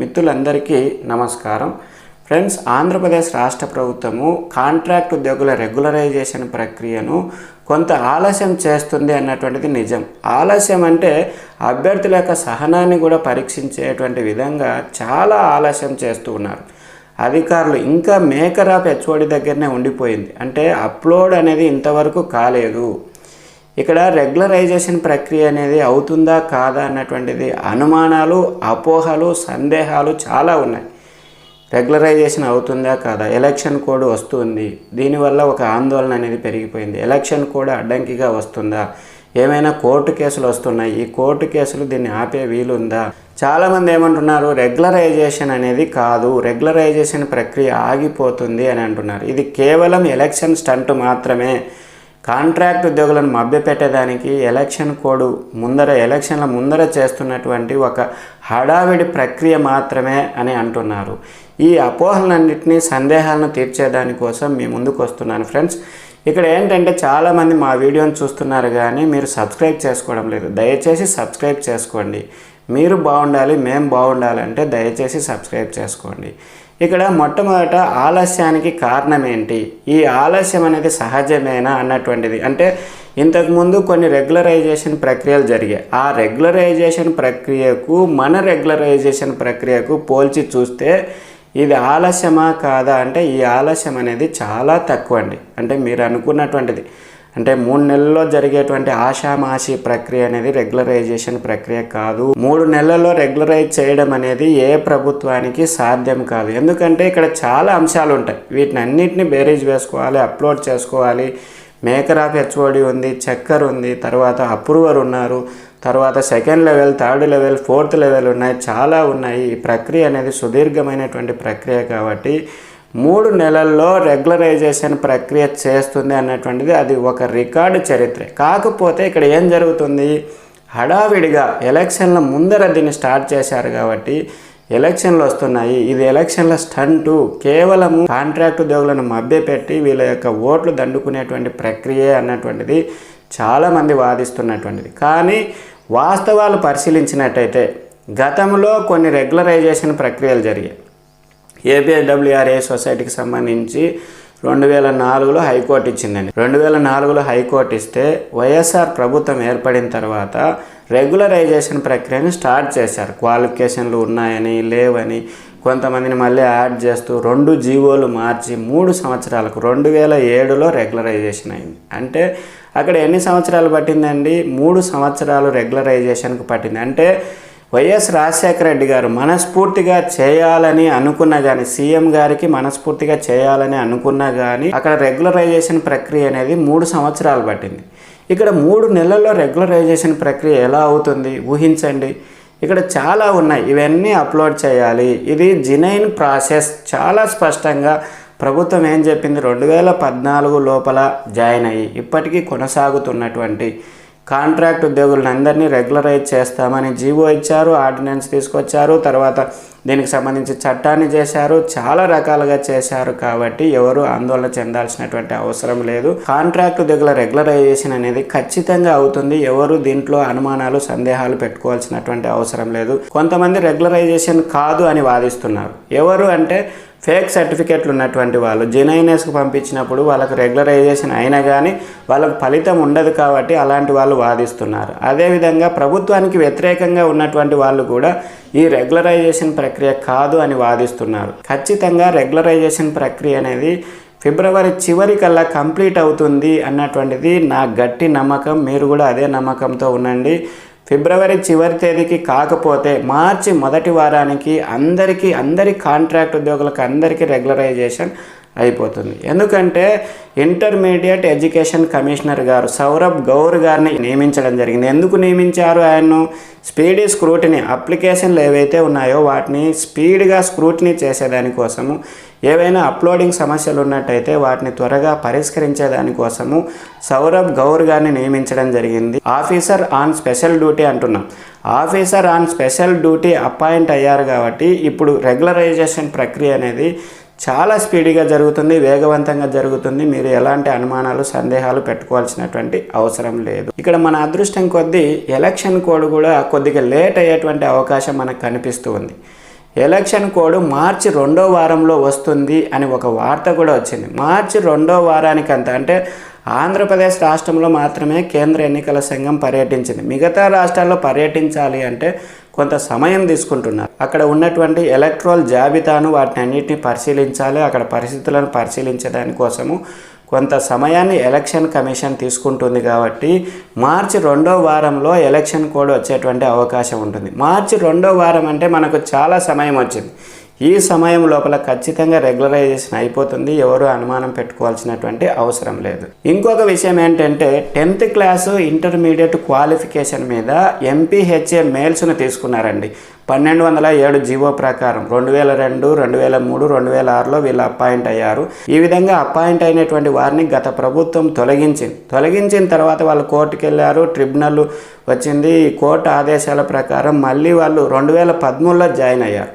మిత్రులందరికీ నమస్కారం. ఫ్రెండ్స్ ఆంధ్రప్రదేశ్ రాష్ట్ర ప్రభుత్వము కాంట్రాక్ట్ ఉద్యోగుల రెగ్యులరైజేషన్ ప్రక్రియను కొంత ఆలస్యం చేస్తుంది అన్నటువంటిది నిజం. ఆలస్యం అంటే అభ్యర్థుల యొక్క సహనాన్ని కూడా పరీక్షించేటువంటి విధంగా చాలా ఆలస్యం చేస్తూ ఉన్నారు. అధికారులు ఇంకా మేకర్ ఆఫ్ హెచ్ఓడి దగ్గరనే ఉండిపోయింది. అంటే అప్లోడ్ అనేది ఇంతవరకు కాలేదు. ఇక్కడ రెగ్యులరైజేషన్ ప్రక్రియ అనేది అవుతుందా కాదా అన్నటువంటిది అనుమానాలు అపోహలు సందేహాలు చాలా ఉన్నాయి. రెగ్యులరైజేషన్ అవుతుందా కాదా? ఎలక్షన్ కోడ్ వస్తుంది. దీనివల్ల ఒక ఆందోళన అనేది పెరిగిపోయింది. ఎలక్షన్ కోడ్ అడ్డంకిగా వస్తుందా? ఏమైనా కోర్టు కేసులు వస్తున్నాయి? ఈ కోర్టు కేసులు దీన్ని ఆపే వీలుందా? చాలామంది ఏమంటున్నారు రెగ్యులరైజేషన్ అనేది కాదు. రెగ్యులరైజేషన్ ప్రక్రియ ఆగిపోతుంది అని అంటున్నారు. ఇది కేవలం ఎలక్షన్ స్టంట్ మాత్రమే. కాంట్రాక్ట్ ఉద్యోగులను మభ్యపెట్టేదానికి ఎలక్షన్ కోడ్ ముందర ఎలక్షన్ల ముందర చేస్తున్నటువంటి ఒక హడావిడి ప్రక్రియ మాత్రమే అని అంటున్నారు. ఈ అపోహలన్నింటినీ సందేహాలను తీర్చేదానికోసం మీ ముందుకు వస్తున్నాను ఫ్రెండ్స్. ఇక్కడ ఏంటంటే చాలామంది మా వీడియోని చూస్తున్నారు కానీ మీరు సబ్స్క్రైబ్ చేసుకోవడం లేదు. దయచేసి సబ్స్క్రైబ్ చేసుకోండి. మీరు బాగుండాలి మేము బాగుండాలంటే దయచేసి సబ్స్క్రైబ్ చేసుకోండి. ఇక్కడ మొట్టమొదట ఆలస్యానికి కారణం ఏంటి ఈ ఆలస్యం అనేది సహజమేనా అన్నటువంటిది. అంటే ఇంతకుముందు కొన్ని రెగ్యులరైజేషన్ ప్రక్రియలు జరిగాయి. ఆ రెగ్యులరైజేషన్ ప్రక్రియకు మన రెగ్యులరైజేషన్ ప్రక్రియకు పోల్చి చూస్తే ఇది ఆలస్యమా కాదా? అంటే ఈ ఆలస్యం అనేది చాలా తక్కువ అండి అంటే మీరు అనుకున్నటువంటిది. అంటే మూడు నెలల్లో జరిగేటువంటి ఆషామాషి ప్రక్రియ అనేది రెగ్యులరైజేషన్ ప్రక్రియ కాదు. మూడు నెలల్లో రెగ్యులరైజ్ చేయడం అనేది ఏ ప్రభుత్వానికి సాధ్యం కాదు. ఎందుకంటే ఇక్కడ చాలా అంశాలు ఉంటాయి. వీటిని అన్నిటిని బేరీజ్ వేసుకోవాలి అప్లోడ్ చేసుకోవాలి. మేకర్ ఆఫ్ హెచ్ఓడి ఉంది చెక్కర్ ఉంది తర్వాత అప్రూవర్ ఉన్నారు తర్వాత second level third level fourth level ఉన్నాయి చాలా ఉన్నాయి. ఈ ప్రక్రియ అనేది సుదీర్ఘమైనటువంటి ప్రక్రియ కాబట్టి మూడు నెలల్లో రెగ్యులరైజేషన్ ప్రక్రియ చేస్తుంది అన్నటువంటిది అది ఒక రికార్డు చరిత్ర. కాకపోతే ఇక్కడ ఏం జరుగుతుంది? హడావిడిగా ఎలక్షన్ల ముందర దీన్ని స్టార్ట్ చేశారు కాబట్టి ఎలక్షన్లు వస్తున్నాయి. ఇది ఎలక్షన్ల స్టంటు. కేవలం కాంట్రాక్ట్ ఉద్యోగులను మభ్యపెట్టి వీళ్ళ యొక్క ఓట్లు దండుకునేటువంటి ప్రక్రియ అన్నటువంటిది చాలామంది వాదిస్తున్నటువంటిది. కానీ వాస్తవాలు పరిశీలించినట్టయితే గతంలో కొన్ని రెగ్యులరైజేషన్ ప్రక్రియలు జరిగాయి. ఏపీడబ్ల్యూఆర్ఏ సొసైటీకి సంబంధించి రెండు వేల నాలుగులో హైకోర్టు ఇచ్చిందండి. రెండు వేల నాలుగులో హైకోర్టు ఇస్తే వైఎస్ఆర్ ప్రభుత్వం ఏర్పడిన తర్వాత రెగ్యులరైజేషన్ ప్రక్రియను స్టార్ట్ చేశారు. క్వాలిఫికేషన్లు ఉన్నాయని లేవని కొంతమందిని మళ్ళీ యాడ్ చేస్తూ రెండు జీవోలు మార్చి మూడు సంవత్సరాలకు రెండు వేల ఏడులో రెగ్యులరైజేషన్ అయింది. అంటే అక్కడ ఎన్ని సంవత్సరాలు పట్టిందండి? మూడు సంవత్సరాలు రెగ్యులరైజేషన్కి పట్టింది. అంటే వైఎస్ రాజశేఖర రెడ్డి గారు మనస్ఫూర్తిగా చేయాలని అనుకున్నా కానీ సీఎం గారికి మనస్ఫూర్తిగా చేయాలని అనుకున్నా కానీ అక్కడ రెగ్యులరైజేషన్ ప్రక్రియ అనేది మూడు సంవత్సరాలు పట్టింది. ఇక్కడ మూడు నెలల్లో రెగ్యులరైజేషన్ ప్రక్రియ ఎలా అవుతుంది? ఊహించండి. ఇక్కడ చాలా ఉన్నాయి. ఇవన్నీ అప్లోడ్ చేయాలి. ఇది జినైన్ ప్రాసెస్. చాలా స్పష్టంగా ప్రభుత్వం ఏం చెప్పింది? రెండు వేల పద్నాలుగు లోపల జాయిన్ అయ్యి ఇప్పటికీ కొనసాగుతున్నటువంటి కాంట్రాక్ట్ ఉద్యోగులందరినీ రెగ్యులరైజ్ చేస్తామని జీవో ఇచ్చారు ఆర్డినెన్స్ తీసుకొచ్చారు తర్వాత దీనికి సంబంధించి చట్టాన్ని చేశారు చాలా రకాలుగా చేశారు కాబట్టి ఎవరు ఆందోళన చెందాల్సినటువంటి అవసరం లేదు. కాంట్రాక్ట్ దగ్గర రెగ్యులరైజేషన్ అనేది ఖచ్చితంగా అవుతుంది. ఎవరు దీంట్లో అనుమానాలు సందేహాలు పెట్టుకోవాల్సినటువంటి అవసరం లేదు. కొంతమంది రెగ్యులరైజేషన్ కాదు అని వాదిస్తున్నారు. ఎవరు అంటే ఫేక్ సర్టిఫికేట్లు ఉన్నటువంటి వాళ్ళు జెనైనెస్కి పంపించినప్పుడు వాళ్ళకు రెగ్యులరైజేషన్ అయినా కానీ వాళ్ళకు ఫలితం ఉండదు కాబట్టి అలాంటి వాళ్ళు వాదిస్తున్నారు. అదేవిధంగా ప్రభుత్వానికి వ్యతిరేకంగా ఉన్నటువంటి వాళ్ళు కూడా ఈ రెగ్యులరైజేషన్ ప్రక్రియ కాదు అని వాదిస్తున్నారు. ఖచ్చితంగా రెగ్యులరైజేషన్ ప్రక్రియ అనేది ఫిబ్రవరి చివరి కల్లా కంప్లీట్ అవుతుంది అన్నటువంటిది నా గట్టి నమ్మకం. మీరు కూడా అదే నమ్మకంతో ఉండండి. ఫిబ్రవరి చివరి తేదీకి కాకపోతే మార్చి మొదటి వారానికి అందరికీ అందరి కాంట్రాక్ట్ ఉద్యోగులకు అందరికీ రెగ్యులరైజేషన్ అయిపోతుంది. ఎందుకంటే ఇంటర్మీడియట్ ఎడ్యుకేషన్ కమిషనర్ గారు సౌరభ్ గౌర్ గారిని నియమించడం జరిగింది. ఎందుకు నియమించారు ఆయన్ను? స్పీడీ స్క్రూటినీ అప్లికేషన్లు ఏవైతే ఉన్నాయో వాటిని స్పీడ్గా స్క్రూటినీ చేసేదానికోసము ఏవైనా అప్లోడింగ్ సమస్యలు ఉన్నట్టయితే వాటిని త్వరగా పరిష్కరించే దానికోసము సౌరభ్ గౌర్ గారిని నియమించడం జరిగింది. ఆఫీసర్ ఆన్ స్పెషల్ డ్యూటీ అంటున్నాం. Officer on special duty appoint అయ్యారు కాబట్టి ఇప్పుడు రెగ్యులరైజేషన్ ప్రక్రియ అనేది చాలా స్పీడ్గా జరుగుతుంది వేగవంతంగా జరుగుతుంది. మీరు ఎలాంటి అనుమానాలు సందేహాలు పెట్టుకోవాల్సినటువంటి అవసరం లేదు. ఇక్కడ మన అదృష్టం కొద్దీ ఎలక్షన్ కోడ్ కూడా కొద్దిగా లేట్ అయ్యేటువంటి అవకాశం మనకు కనిపిస్తూ ఉంది. ఎలక్షన్ కోడ్ మార్చి రెండో వారంలో వస్తుంది అని ఒక వార్త కూడా వచ్చింది. మార్చి రెండో వారానికంత అంటే ఆంధ్రప్రదేశ్ రాష్ట్రంలో మాత్రమే కేంద్ర ఎన్నికల సంఘం పర్యటించింది. మిగతా రాష్ట్రాల్లో పర్యటించాలి అంటే కొంత సమయం తీసుకుంటున్నారు. అక్కడ ఉన్నటువంటి ఎలక్ట్రోల్ జాబితాను వాటిని అన్నిటిని పరిశీలించాలి. అక్కడ పరిస్థితులను పరిశీలించడాని కోసము కొంత సమయాన్ని ఎలక్షన్ కమిషన్ తీసుకుంటుంది కాబట్టి మార్చి రెండో వారంలో ఎలక్షన్ కోడ్ వచ్చేటువంటి అవకాశం ఉంటుంది. మార్చి రెండో వారం అంటే మనకు చాలా సమయం వచ్చింది. ఈ సమయం లోపల ఖచ్చితంగా రెగ్యులరైజేషన్ అయిపోతుంది. ఎవరు అనుమానం పెట్టుకోవాల్సినటువంటి అవసరం లేదు. ఇంకొక విషయం ఏంటంటే టెన్త్ క్లాసు ఇంటర్మీడియట్ క్వాలిఫికేషన్ మీద ఎంపీహెచ్ఏ మేల్స్ను తీసుకున్నారండి. పన్నెండు వందల ఏడు జీవో ప్రకారం రెండు వేల రెండు రెండు వేల మూడు రెండు వేల ఆరులో వీళ్ళు అపాయింట్ అయ్యారు. ఈ విధంగా అపాయింట్ అయినటువంటి వారిని గత ప్రభుత్వం తొలగించింది. తొలగించిన తర్వాత వాళ్ళు కోర్టుకు వెళ్ళారు ట్రిబ్యునల్ వచ్చింది. ఈ కోర్టు ఆదేశాల ప్రకారం మళ్ళీ వాళ్ళు రెండు వేల పదమూడులో జాయిన్ అయ్యారు.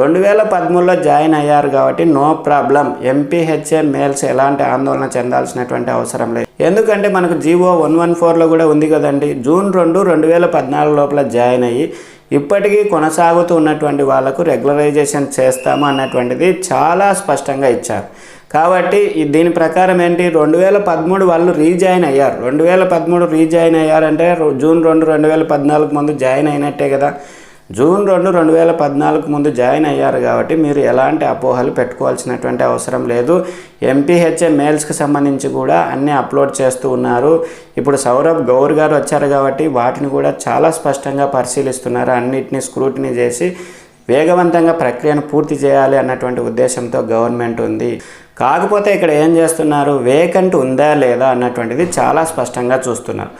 రెండు వేల పదమూడులో జాయిన్ అయ్యారు కాబట్టి నో ప్రాబ్లం. ఎంపీహెచ్ఏ మేల్స్ ఎలాంటి ఆందోళన చెందాల్సినటువంటి అవసరం లేదు. ఎందుకంటే మనకు జీవో వన్ వన్ ఫోర్లో కూడా ఉంది కదండి. జూన్ రెండు రెండు వేల పద్నాలుగు లోపల జాయిన్ అయ్యి ఇప్పటికీ కొనసాగుతూ ఉన్నటువంటి వాళ్ళకు రెగ్యులరైజేషన్ చేస్తాము అన్నటువంటిది చాలా స్పష్టంగా ఇచ్చారు. కాబట్టి దీని ప్రకారం ఏంటి? రెండు వేల పదమూడు వాళ్ళు రీజాయిన్ అయ్యారు. రెండు వేల పదమూడు రీజాయిన్ అయ్యారంటే జూన్ రెండు రెండు వేల పద్నాలుగు ముందు జాయిన్ అయినట్టే కదా. జూన్ రెండు రెండు వేల పద్నాలుగు ముందు జాయిన్ అయ్యారు కాబట్టి మీరు ఎలాంటి అపోహలు పెట్టుకోవాల్సినటువంటి అవసరం లేదు. ఎంపీహెచ్ఏ మేల్స్కి సంబంధించి కూడా అన్నీ అప్లోడ్ చేస్తూ ఉన్నారు. ఇప్పుడు సౌరభ్ గౌర్ గారు వచ్చారు కాబట్టి వాటిని కూడా చాలా స్పష్టంగా పరిశీలిస్తున్నారు. అన్నిటినీ స్క్రూటినీ చేసి వేగవంతంగా ప్రక్రియను పూర్తి చేయాలి అన్నటువంటి ఉద్దేశంతో గవర్నమెంట్ ఉంది. కాకపోతే ఇక్కడ ఏం చేస్తున్నారు? వేకెంట్ ఉందా లేదా అన్నటువంటిది చాలా స్పష్టంగా చూస్తున్నారు.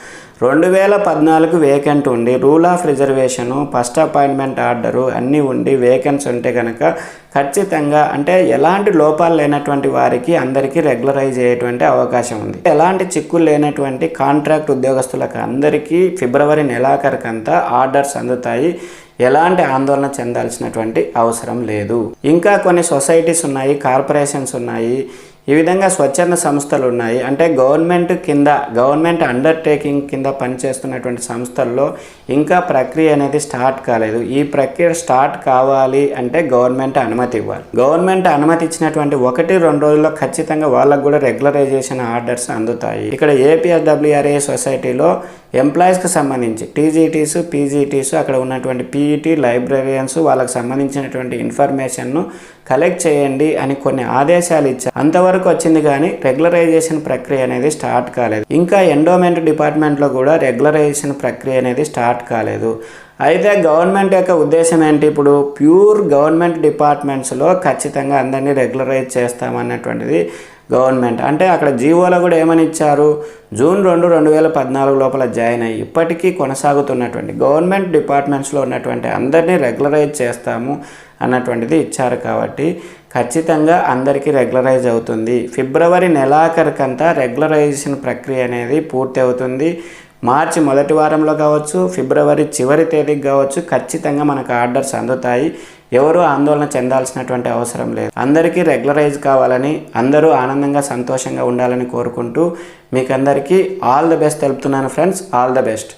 రెండు వేల పద్నాలుగు వేకెంట్ ఉండి rule of reservation first appointment order అన్నీ ఉండి వేకెన్స్ ఉంటే కనుక ఖచ్చితంగా అంటే ఎలాంటి లోపాలు లేనటువంటి వారికి అందరికీ రెగ్యులరైజ్ అయ్యేటువంటి అవకాశం ఉంది. ఎలాంటి చిక్కులు లేనటువంటి కాంట్రాక్ట్ ఉద్యోగస్తులకు అందరికీ ఫిబ్రవరి నెలాఖరికంతా ఆర్డర్స్ అందుతాయి. ఎలాంటి ఆందోళన చెందాల్సినటువంటి అవసరం లేదు. ఇంకా కొన్ని సొసైటీస్ ఉన్నాయి కార్పొరేషన్స్ ఉన్నాయి. ఈ విధంగా స్వచ్ఛంద సంస్థలు ఉన్నాయి అంటే గవర్నమెంట్ కింద గవర్నమెంట్ అండర్టేకింగ్ కింద పనిచేస్తున్నటువంటి సంస్థల్లో ఇంకా ప్రక్రియ అనేది స్టార్ట్ కాలేదు. ఈ ప్రక్రియ స్టార్ట్ కావాలి అంటే గవర్నమెంట్ అనుమతి ఇవ్వాలి. గవర్నమెంట్ అనుమతి ఇచ్చినటువంటి ఒకటి రెండు రోజుల్లో ఖచ్చితంగా వాళ్ళకు కూడా రెగ్యులరైజేషన్ ఆర్డర్స్ అందుతాయి. ఇక్కడ ఏపీఎస్డబ్ల్యూఆర్ఏ సొసైటీలో ఎంప్లాయీస్కి సంబంధించి టీజీటీస్ పీజీటీస్ అక్కడ ఉన్నటువంటి పీఈటీ లైబ్రరియన్స్ వాళ్ళకి సంబంధించినటువంటి ఇన్ఫర్మేషన్ను కలెక్ట్ చేయండి అని కొన్ని ఆదేశాలు ఇచ్చారు. అంతవరకు వచ్చింది కానీ రెగ్యులరైజేషన్ ప్రక్రియ అనేది స్టార్ట్ కాలేదు. ఇంకా ఎండోమెంట్ డిపార్ట్మెంట్లో కూడా రెగ్యులరైజేషన్ ప్రక్రియ అనేది స్టార్ట్ కాలేదు. అయితే గవర్నమెంట్ యొక్క ఉద్దేశం ఏంటి? ఇప్పుడు ప్యూర్ గవర్నమెంట్ డిపార్ట్మెంట్స్లో ఖచ్చితంగా అందరినీ రెగ్యులరైజ్ చేస్తామన్నటువంటిది గవర్నమెంట్ అంటే అక్కడ జీవోలో కూడా ఏమని ఇచ్చారు? జూన్ రెండు రెండు వేల పద్నాలుగు లోపల జాయిన్ అయ్యి ఇప్పటికీ కొనసాగుతున్నటువంటి గవర్నమెంట్ డిపార్ట్మెంట్స్లో ఉన్నటువంటి అందరినీ రెగ్యులరైజ్ చేస్తాము. అన్నటువంటిది ఇచ్చారు కాబట్టి ఖచ్చితంగా అందరికీ రెగ్యులరైజ్ అవుతుంది. ఫిబ్రవరి నెలాఖరికంతా రెగ్యులరైజేషన్ ప్రక్రియ అనేది పూర్తి అవుతుంది. మార్చి మొదటి వారంలో కావచ్చు ఫిబ్రవరి చివరి తేదీకి కావచ్చు ఖచ్చితంగా మనకు ఆర్డర్స్ అందుతాయి. ఎవరు ఆందోళన చెందాల్సినటువంటి అవసరం లేదు. అందరికీ రెగ్యులరైజ్ కావాలని అందరూ ఆనందంగా సంతోషంగా ఉండాలని కోరుకుంటూ మీకు అందరికీ ఆల్ ద బెస్ట్. తెలుపుతున్నాను ఫ్రెండ్స్. All the best.